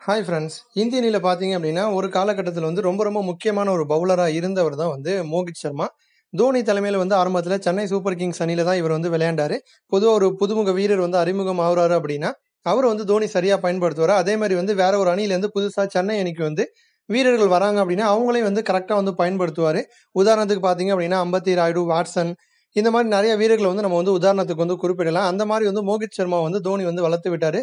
Hi friends இந்திய அணியில் பார்த்தீங்க அப்படின்னா, ஒரு காலகட்டத்தில் வந்து ரொம்ப ரொம்ப முக்கியமான ஒரு பவுலராக இருந்தவர் தான் வந்து மோகித் சர்மா. தோனி தலைமையில் வந்து ஆரம்பத்தில் சென்னை சூப்பர் கிங்ஸ் அணியில தான் இவர் வந்து விளையாண்டாரு. பொதுவாக ஒரு புதுமுக வீரர் வந்து அறிமுகம் ஆகுறாரு அப்படின்னா, அவர் வந்து தோனி சரியாக பயன்படுத்துவார் அதே மாதிரி வந்து வேற ஒரு அணியிலேருந்து புதுசாக சென்னை அணிக்கு வந்து வீரர்கள் வராங்க அப்படின்னா, அவங்களையும் வந்து கரெக்டாக வந்து பயன்படுத்துவார் உதாரணத்துக்கு பார்த்தீங்க அப்படின்னா, அம்பத்தி ராயுடு, வாட்சன் இந்த மாதிரி நிறைய வீரர்களை வந்து நம்ம வந்து உதாரணத்துக்கு வந்து குறிப்பிடலாம். அந்த மாதிரி வந்து மோகித் சர்மா வந்து தோனி வந்து வளர்த்து விட்டாரு.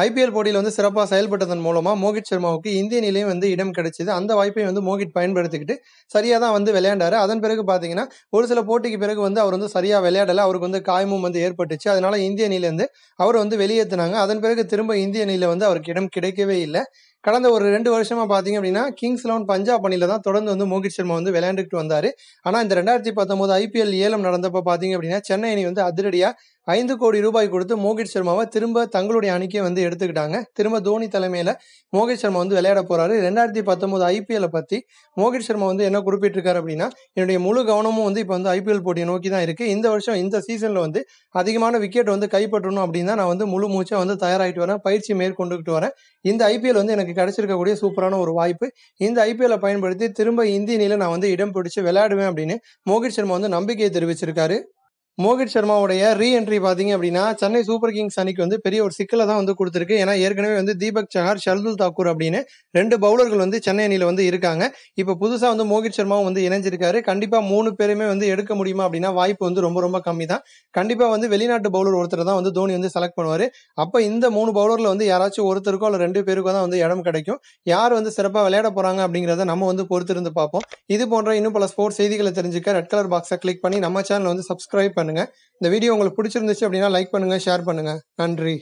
ஐபிஎல் போட்டியில் வந்து சிறப்பாக செயல்பட்டதன் மூலமாக மோகித் சர்மாவுக்கு இந்திய அணியிலயும் வந்து இடம் கிடைச்சிது அந்த வாய்ப்பையும் வந்து மோகித் பயன்படுத்திக்கிட்டு, சரியாக தான் வந்து விளையாண்டாரு. அதன் பிறகு பார்த்தீங்கன்னா, ஒரு சில போட்டிக்கு பிறகு வந்து அவர் வந்து சரியாக விளையாடலை அவருக்கு வந்து காயமும் வந்து ஏற்பட்டுச்சு. அதனால இந்திய அணியிலேருந்து அவர் வந்து வெளியேற்றினாங்க அதன் பிறகு திரும்ப இந்திய அணியில வந்து அவருக்கு இடம் கிடைக்கவே இல்லை கடந்த ஒரு ரெண்டு வருஷமா பார்த்தீங்க அப்படின்னா, கிங்ஸ் 11 பஞ்சாப் அணியில தான் தொடர்ந்து வந்து மோகித் சர்மா வந்து விளையாண்டுட்டு வந்தாரு. ஆனா இந்த 2019 ஐபிஎல் ஏலம் நடந்தப்ப பார்த்தீங்க அப்படின்னா, சென்னை அணி வந்து அதிரடியா ரூ. 5,00,00,000 கொடுத்து மோகித் சர்மாவை திரும்ப தங்களுடைய அணிக்கே வந்து எடுத்துக்கிட்டாங்க. திரும்ப தோனி தலைமையில மோகித் சர்மா வந்து விளையாட போறாரு. 2019 ஐபிஎல்ல பத்தி மோகித் சர்மா வந்து என்ன குறிப்பிட்டிருக்காரு அப்படின்னா, என்னுடைய முழு கவனமும் வந்து இப்போ வந்து ஐபிஎல் போட்டியை நோக்கி தான் இருக்கு. இந்த வருஷம் இந்த சீசன்ல வந்து அதிகமான விக்கெட் வந்து கைப்பற்றணும் அப்படின்னு நான் வந்து முழு மூச்சா வந்து தயாராகிட்டு வரேன். பயிற்சி மேற்கொண்டுகிட்டு வரேன். இந்த ஐபிஎல் வந்து எனக்கு கிடைச்சிருக்கக்கூடிய சூப்பரான ஒரு வாய்ப்பு. இந்த ஐபிஎல்ல பயன்படுத்தி திரும்ப இந்திய நான் வந்து இடம் பிடிச்சு விளையாடுவேன் அப்படின்னு மோகித் சர்மா வந்து நம்பிக்கையை தெரிவிச்சிருக்காரு. மோகித் சர்மாவுடைய ரீ என்ட்ரி பார்த்தீங்க அப்படின்னா, சென்னை சூப்பர் கிங்ஸ் அணிக்கு வந்து பெரிய ஒரு சிக்கலை தான் வந்து கொடுத்துருக்கு ஏன்னா ஏற்கனவே வந்து தீபக் சஹார், ஷர்துல் தாக்கூர் அப்படின்னு ரெண்டு பவுலர்கள் வந்து சென்னை அணியில் வந்து இருக்காங்க. இப்போ புதுசாக வந்து மோகித் சர்மாவும் வந்து இணைஞ்சிருக்காரு. கண்டிப்பாக மூணு பேருமே வந்து எடுக்க முடியுமா அப்படின்னா, வாய்ப்பு வந்து ரொம்ப ரொம்ப கம்மி தான். கண்டிப்பாக வந்து வெளிநாட்டு பவுலர் ஒருத்தர் தான் வந்து தோனி வந்து செலக்ட் பண்ணுவார் அப்போ இந்த மூணு பவுலரில் வந்து யாராச்சும் ஒருத்தருக்கோ அல்ல ரெண்டு பேருக்கோ தான் வந்து இடம் கிடைக்கும். யார் வந்து சிறப்பாக விளையாட போகிறாங்க அப்படிங்கிறத நம்ம வந்து பொறுத்திருந்து பார்ப்போம். இது போன்ற இன்னும் பல ஸ்போர்ட்ஸ் செய்திகளை தெரிஞ்சுக்க ரெட் கலர் பாக்ஸை கிளிக் பண்ணி நம்ம சேனலை வந்து சப்ஸ்கிரைப் பண்ணுங்கள் இந்த வீடியோ உங்களுக்கு பிடிச்சிருந்துச்சு அப்படின்னா லைக் பண்ணுங்க, ஷேர் பண்ணுங்க. நன்றி.